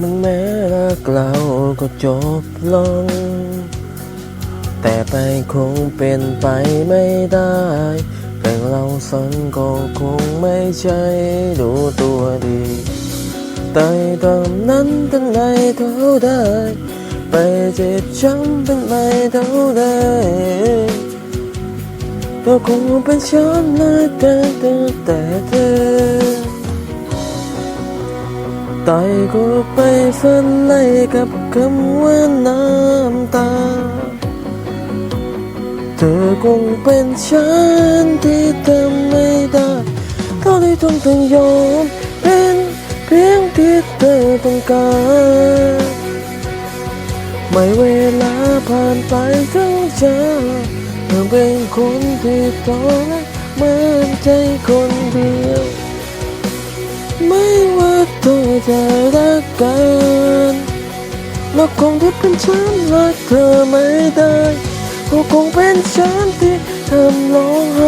มึงแม้รักเราก็จบลง แต่ไปคงเป็นไปไม่ได้เรื่องเราสองก็คงไม่ใช่ดูตัวดีแต่ตอนนั้นเป็นไงเท่าได้ ไปเจ็บช้ำเป็นไงเท่าได้ก็คงเป็นฉันนะแต่แต่แต่ ตายก็ไปฝันไล่กับคำว่าน้ำตา เธอคงเป็นฉันที่ทำไม่ได้เท่าที่ต้องต้องยอมเป็นเพียงที่เธอต้องการไม่เวลาผ่านไปถึงจะเธอเป็นคนที่ต้องเหมือนใจคนเดียวไม่ เธอรักกันและคงที่เป็นฉันรักเธอไม่ได้ก็คงเป็นฉันที่ทำร้องไห้